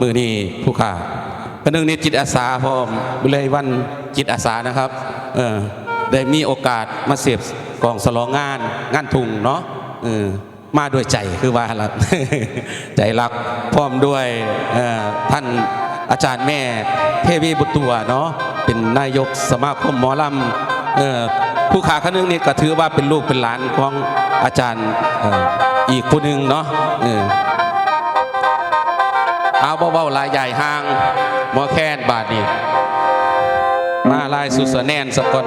มือนี้ผู้ข่าคนหนึ่งนี่จิตอาสาพร้อมเลยวันจิตอาสานะครับเออได้มีโอกาสมาเสียบกองสลองงาน งานทุงเนาะเออมาด้วยใจคือว่าละใจรักพร้อมด้วยท่านอาจารย์แม่เทวีบุตรตัวเนาะเป็นนายกสมาคมหมอลำเอ่อผู้ขาคนนึงนี่ก็ถือว่าเป็นลูกเป็นหลานของอาจารย์อีกผู้หนึ่งเนาะ เออเอาเบาๆลายใหญ่ห่างมอแค้นบาทนี่มาลายสุดสแนนสกล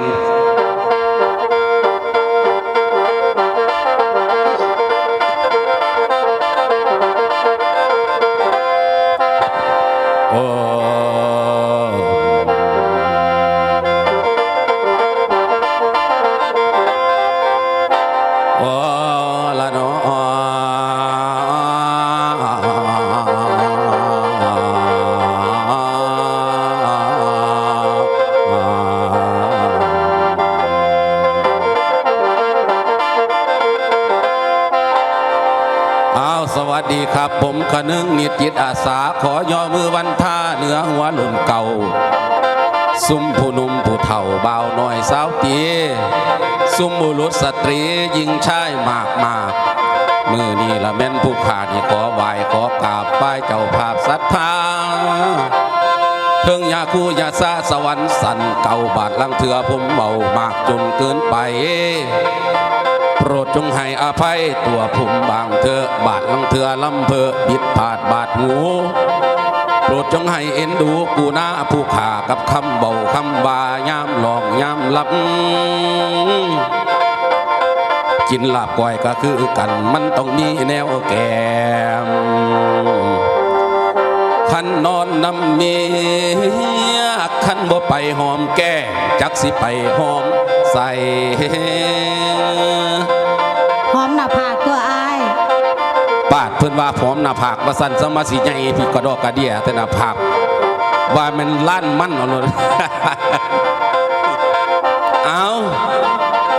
สวัสดีครับ ผมขนึงนิจิตอาสาขอย่อมือวันท่าเหนือหัวหลุนเก่าซุ่มผู้นุ่มผู้เฒ่าเบาวน้อยสาวตีซุ่มบุรุษสตรีหญิงชายมากมากมือนี่ละแม่นผู้ขาดนี่ขอไหวขอกราบป้ายเจ้าภาพศรัทธาเทิงยาคู่ยาซาสวรรค์สันเก่าบาดลังเถือผมเบามากจนเกินไป โปรดจงให้อภัยตัวผมบางเถอบาดลังเถือลำเพอบิดผาดบาดหูโปรดจงให้เอ็นดูกูหน้าผู้ขากับคำเบาคำบายามหลอกยามหลับกินลาบก้อยก็คือกันมันต้องมีแนวแกมขันนอนนำเมียขันบ่ไปหอมแก้มจักสิไปหอมใส่ เพิ่นว่าผอมหน้าผากว่าสั่นสมาสิใหญ่พี่กระดอกกระเดียแต่หน้าผากว่ามันลั่นมั่นเอาเลยเอา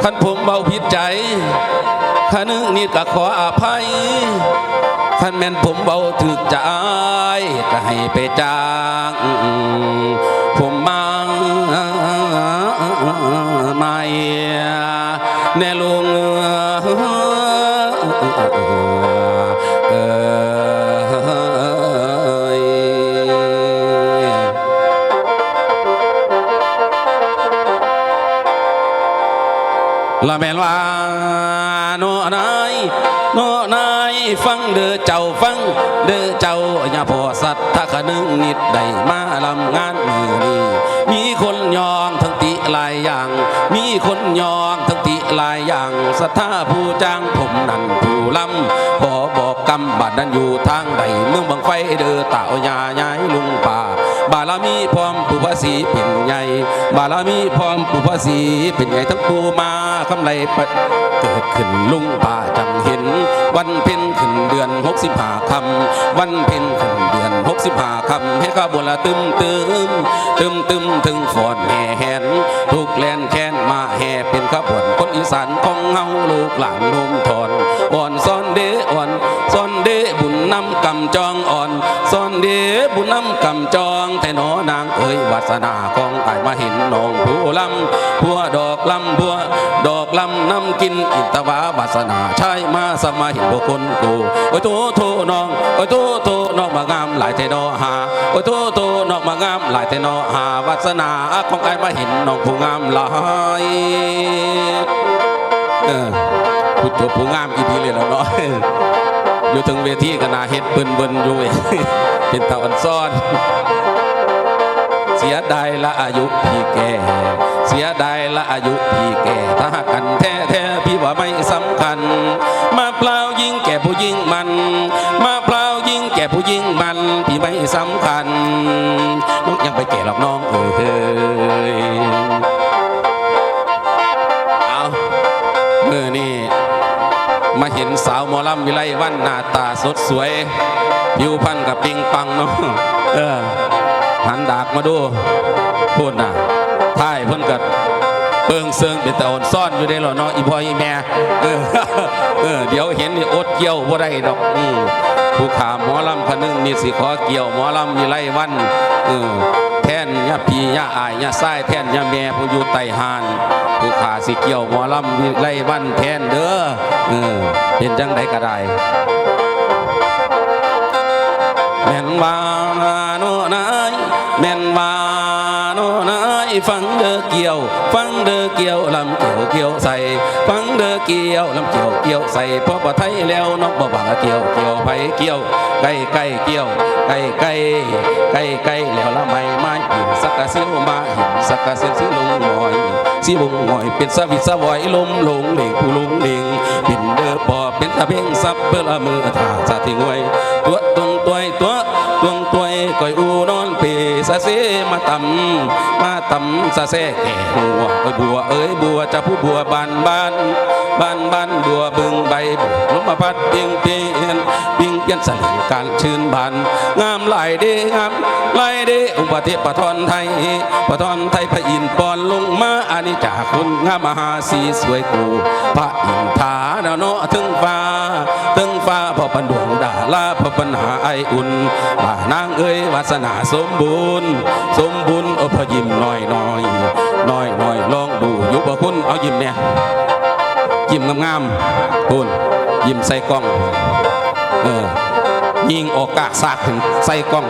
ขันผมเบาผิดใจขันนึงนี่ก็ขออภัยขันแม่นผมเบาถึกใจก็ให้ไปจ้างผมมา ละแม่นว่าโนนายโนนายฟังเด้อเจ้าฟังเด้อเจ้าอย่าพอสัตว์ถ้าขนึงนิดได้มาลำงานมือนี้มีคนยองทั้งติหลายอย่าง มีคนยองทั้งติหลายอย่างศรัทธาผู้จ้างผมนั่นผู้ลำขอบอกกำบัดนั้นอยู่ทางใดเมืองบางไฟเด้อเต่ายาย้ายลุงป่า บารมีพร้อมปุพสีเป็นใหญ่ บารมีพร้อมปุพสีเป็นใหญ่ทั้งปูมาคำไรปะเกิดขึ้นลุงป่าจังเห็น วันเพ็ญขึ้นเดือนหกสิบห้าคำวันเพ็ญขึ้นเดือนหกสิบห้าคำให้ข้าบวนละตึมตึมตึมตึมถึงฟอนแห่แหนทุกแลนแค้นมาแห่เป็นขบวนคนอีสานของเฮาลูกหลานโนมทอนอ่อนซ้อนเดอ่อนซ้อน นำกำจองอ่อนซ้อนเดีบุญนำกำจองแต่หนอนางเอ้ยวาสนาของไอ้มาเห็นน้องผู้ลำผัวดอกลำผัวดอกลำนำกินอินตวาวาสนาใช่มาสมาเห็นบุคคลกูโอ้ยโตโตน้องโอ้ยโตโตน้องมางามหลายเทนอหาโอ้ยโตโตน้องมางามหลายเทนอหาวาสนาของไอ้มาเห็นน้องผู้งามหลายเออผู้จบผู้งามอีดีเลยแล้วเนาะ อยู่ถึงเวทีก็นาเฮ็ดเบิ่นเบิ่นอยู่เว้ยเป็นตาอ่อนซ่อน เสียดายละอายุพี่แก่ เสียดายละอายุพี่แก่ถ้าหากกันแท้แท้พี่ว่าไม่สำคัญ มาเปล่ายิงแก่ผู้ยิงมัน มาเปล่ายิงแก่ผู้ยิงมัน พี่ไม่สำคัญน้องยังไปแก่หรอกน้องเอ้ย ห็นสาวหมอลำวิไลวันหน้าตาสดสวย ผิวพรรณกับปิงปังเนาะเออหันดากมาดูพูดนะท่ายเพิ่นกัดเปิงเซิงเป็นแต่อ่อนซ่อนอยู่ได้หรอเนาะอีพ่ออีแม่เออเออเดี๋ยวเห็นนี่อดเกี่ยวบ่ได้ดอกอืผู้ขาหมอลำคนนึงนี่สิขอเกี่ยวหมอลำมีไล่วันเออ แทนยาพียาอายยาไส้แทนยาแม่ผู้อยู่ไต่หานผู้ขาสิเกี่ยวหมอลำไล่วันแทนเด้อเออเป็นจังไดก็ได้แม่นวาโนนายแม่นวาโนนายฟังเด้อเกี่ยว ฟังเด้อเกี่ยวลำเกี่ยวเกี่ยวใส่ ฟังเด้อเกี่ยวลำเกี่ยวเกี่ยวใส่เพราะไทยแล้วน้องบ่บังเกี่ยวเกี่ยวไผเกี่ยวไก่ไก่เกี่ยวไก่ไก่ไก่ไก่แล้วละไม่ไม้หินสักกะเสียวมาหินสักกะเสียวสิลงหอยสิบงหอยเป็นสวิตสวอยลมลงเหลงผู้ลงเหลงเป็นเด้อปอเป็นตะเพ่งซับเพื่อละมือถาสาธิงวยตัวตรงตัวตัวตวงตัวก่อยอูนอนเพ สะเสมาตำมาตำสะเสแก่หัวเอ้ยบัวเอ้ยบัวจะผู้บัวบานบานบานบานบัวบึงใบบุกลมาพัดเปียงเปียนปิง ยันสลิงการชื่นบานงามไหลเด้งามไหลเด้อุปเทปะทอนไทยปะทอนไทยพระอินทร์ปอนลงมาอานิจากคุณงามมหาสีสวยกูพระอินทาดาวโนถึงฟ้าถึงฟ้าพอปันดวงดาลาพอปัญหาไออุ่นว่านางเอ้ยวาสนาสมบูรณ์ สมบูรณ์อพยิ้มน้อยน้อยน้อยน้อยลองดูยู่บ่คุณเอายิ้มเนี่ยยิ้มงามๆคุณยิ้มใส่กล้อง เออ ยิงออกกากสากถึงใส่กล้อง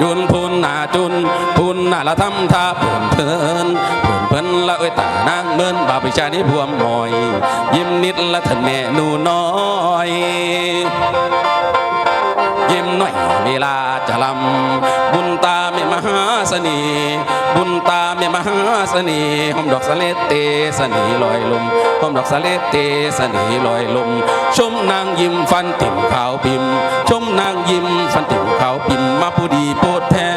จุนพุนนาจุนพุนนาละทำท่าเพื่อนเพิ่นเพื่อนเพิ่นละเอ้ยตานางเมินบาปิชานี้บวมหมอย ยิ้มนิดละท่านแม่หนูน้อย ยิ้มหน่อยเวลาจะลำบุญตาเมมหาเสน่ห์บุญตาเมมหาเสน่ห์หอมดอกสะเลเตสน่ห์ลอยลมหอมดอกสะเลเตสน่ห์ลอยลม ชมนางยิ้มฟันติ่มขาวพิมพ์ชมนางยิ้มฟันติ่มขาวพิมพ์มาผู้ดีโพดแท้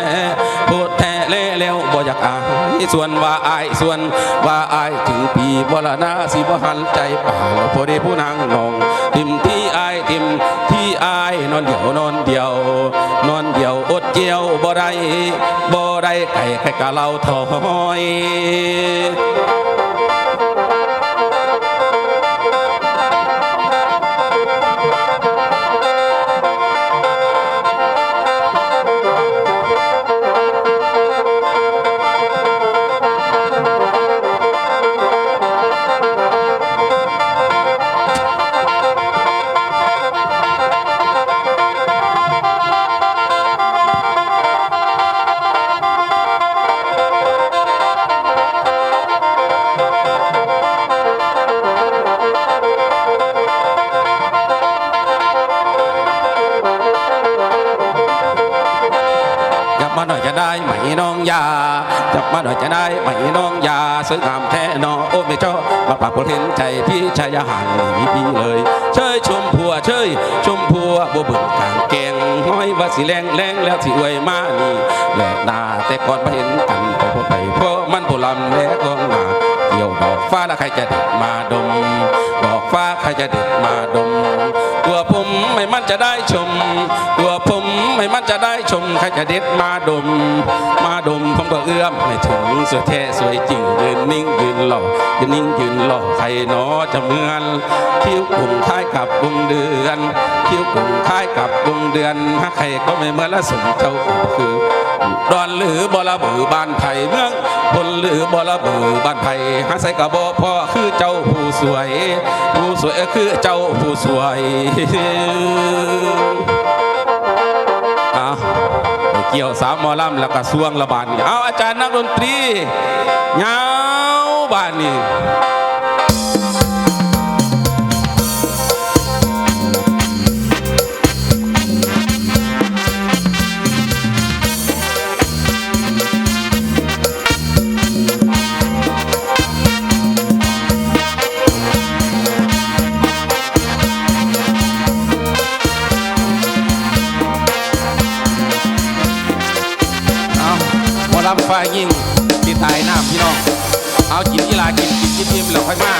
โพดแท้เล่แล้วบ่อยากอายส่วนว่าอายส่วนว่าอายถึงปีบ่ละนาสิบ่หันใจป่าพอดีผู้นางนอง ติ่มที่อายติ่ม อายนอนเดียวนอนเดียวนอนเดียวอดเจียวบ่ได้บ่ได้ไก่ไก่กะเราถอย หน่อยจะได้ไหมน้องยาจับมาหน่อยจะได้ไหมน้องยาซื้องามแท้นอโอ้ไม่ชอบมาปากคนเห็นใจพี่ชายห่างหนีพี่เลยเชยชมพัวเชยชมพัวบัวบึงกางแกงห้อยว่าสิแรงแรงแล้วสิอวยมานี่แหละนาแต่ก่อนมาเห็นกันพอไปเพราะมันโบลำและกองหนาเกี่ยวดอกฟ้าแล้วใครจะเด็ดมาดมดอกฟ้าใครจะเด็ดมาดมตัวผมไม่มันจะได้ชมตัว ผมไมมันจะได้ชมใครจะเด็ดมาดม มาดมผมก็เอื้อมไม่ถึงสวยแท้สวยจริงยืนนิ่งยืนหล่อยืนนิ่งยืนหล่อใครหนอจะเหมือนคิ้วกลุ่มคล้ายกับวงเดือนคิ้วกลุ่มคล้ายกับวงเดือนหาใครก็ไม่เหมือนละสมเจ้าคือดอนหรือบอระบือบ้านไผ่เมืองพลหรือบอระบือบ้านไผ่หาใส่กระบอกพ่อคือเจ้าผู้สวย ผู้สวยคือเจ้าผู้สวย กี่ยวสามหมอลำแล้วก็สวงระบานีเอาอาจารย์นักดนตรีเงาบานนี่ ฝ่ายยิงตีตายหน้าพี่น้อง เอากินกีฬากินกินกินยิ้มแล้วค่อยมา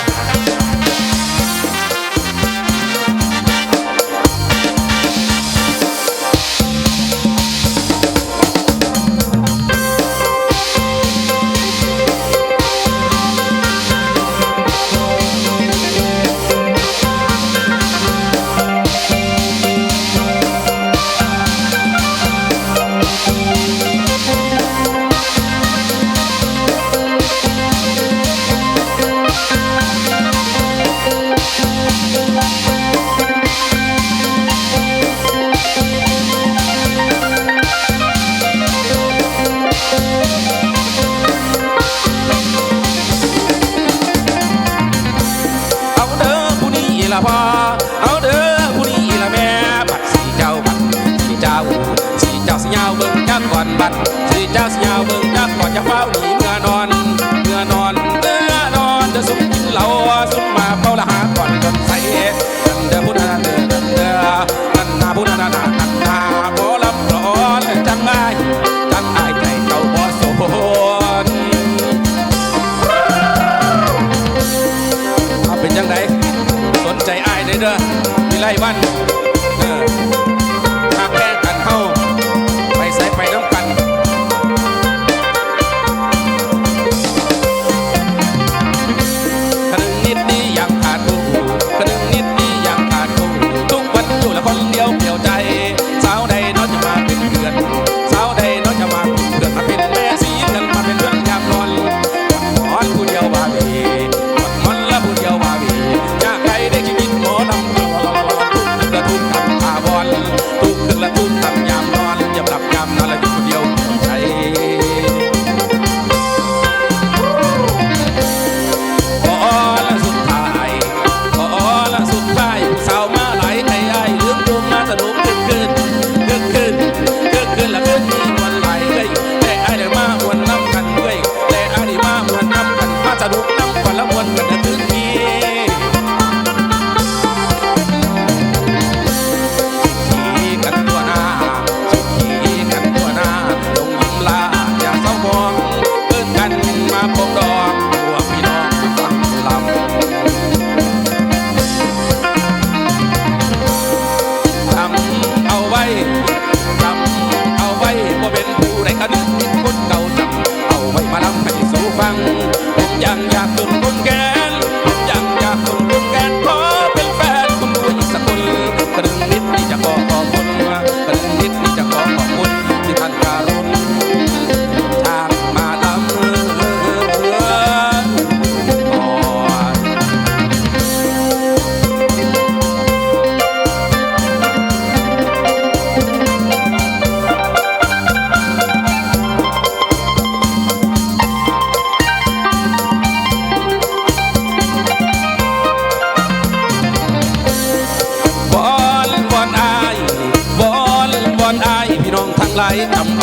like I'm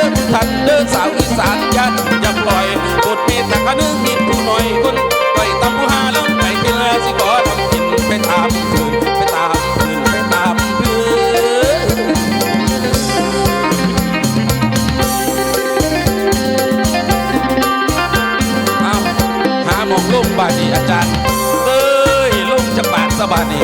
ด้อทันเดินสาวอีสานยันอย่าปล่อยกดเมตตาเนื้อมีผู้หน่อยคนไปตำผู้หาแล้วไปเกลือสิขอทำกินไปตามคืนไปตามคืนไปตามคืนเอาหามองลุงบาดีอาจารย์เอ้ยลุงจะปาดสบาดี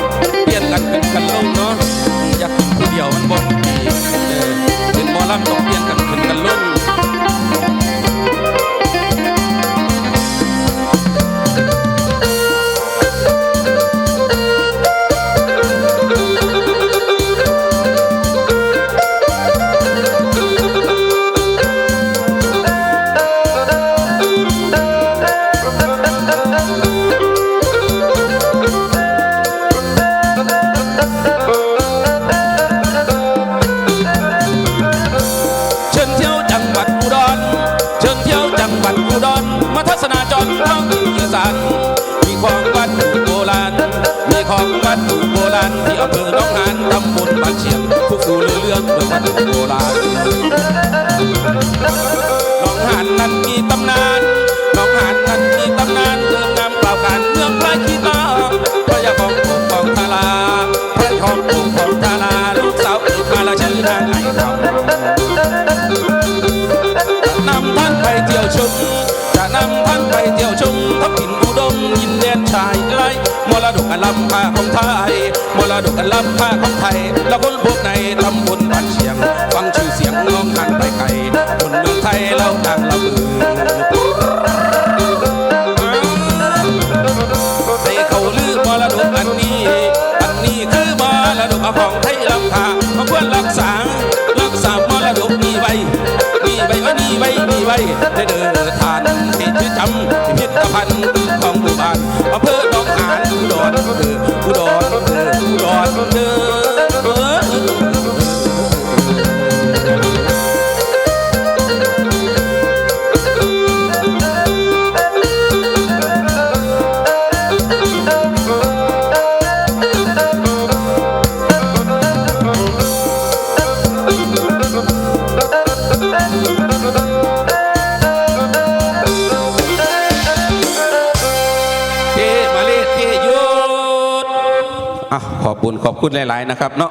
รื่องเมืองวัดโบราณน้องหานนั้นมีตำนานน้องหานนั้นมีตำนานเรื่องงามกล่าวขานเมืองพระขีตาพระยาของปกของทาราพระของปกของทาราลูกสาวเกิดมาแล้วชื่อนางไอคำนำท่านไปเที่ยวชมจะนำท่านไปเที่ยวชมทับทินอุดมยินแดนชายไกล มรดกอันล้ำค่าของไทยมรดกอันล้ำค่าของไทยแล้วคนพวกในตำบลบ้านเชียง ฟังชื่อเสียงน้องหันไปไกลคนเมืองไทยแล้วดังระเบิดให้เขาลือมรดกอันนี้ อันนี้คือมรดกของไทยลำค่ามาควรรักษารักษามรดกนี้ไว้มีไว้ว่านี่ไว้มีไว้ได้เดินทานที่ชื่อจำพิพิธภัณฑ์ ขอบคุณหลาย ๆ นะครับเนาะ